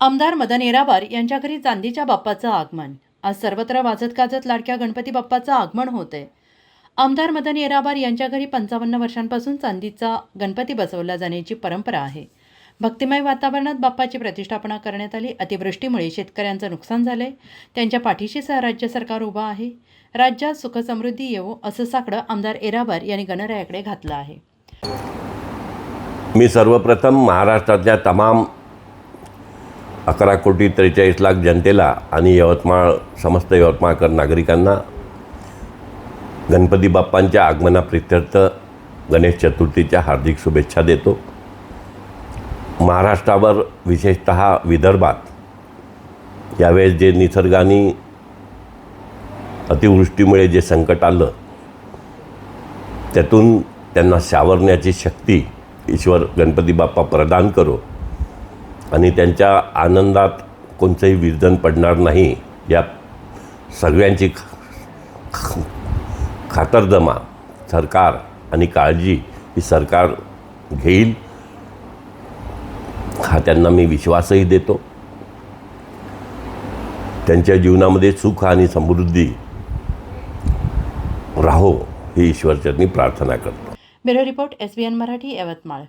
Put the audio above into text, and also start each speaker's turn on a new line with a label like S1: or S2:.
S1: आमदार मदन येरावार यांच्या घरी चांदीच्या बाप्पाचं आगमन. आज सर्वत्र वाजत गाजत लाडक्या गणपती बाप्पाचं आगमन होतंय. आमदार मदन येरावार यांच्या घरी पंचावन्न वर्षांपासून चांदीचा गणपती बसवला जाण्याची परंपरा आहे. भक्तिमय वातावरणात बाप्पाची प्रतिष्ठापना करण्यात आली. अतिवृष्टीमुळे शेतकऱ्यांचं नुकसान झालंय. त्यांच्या पाठीशी सह राज्य सरकार उभं आहे. राज्यात सुखसमृद्धी येवो असं साकडं आमदार येरावार यांनी गणरायाकडे घातलं आहे.
S2: मी सर्वप्रथम महाराष्ट्रातल्या तमाम अकरा कोटी त्रेचाळीस लाख जनतेला आणि यवतमाळ समस्त यवतमाळकर नागरिकांना गणपती बाप्पांच्या आगमनाप्रित्यर्थ गणेश चतुर्थीच्या हार्दिक शुभेच्छा देतो. महाराष्ट्रावर विशेषत विदर्भात यावेळेस जे निसर्गाने अतिवृष्टीमुळे जे संकट आलं त्यातून त्यांना सावरण्याची शक्ती ईश्वर गणपती बाप्पा प्रदान करो. आणि त्यांच्या आनंदात कोणतंही विरजन पडणार नाही या सगळ्यांची ख- ख- खातरजमा सरकार आणि काळजी ही सरकार घेईल हा त्यांना मी विश्वासही देतो. त्यांच्या जीवनामध्ये सुख आणि समृद्धी राहो ही ईश्वरचरणी प्रार्थना करतो.
S1: Bureau report S B N Marathi Yavatmal.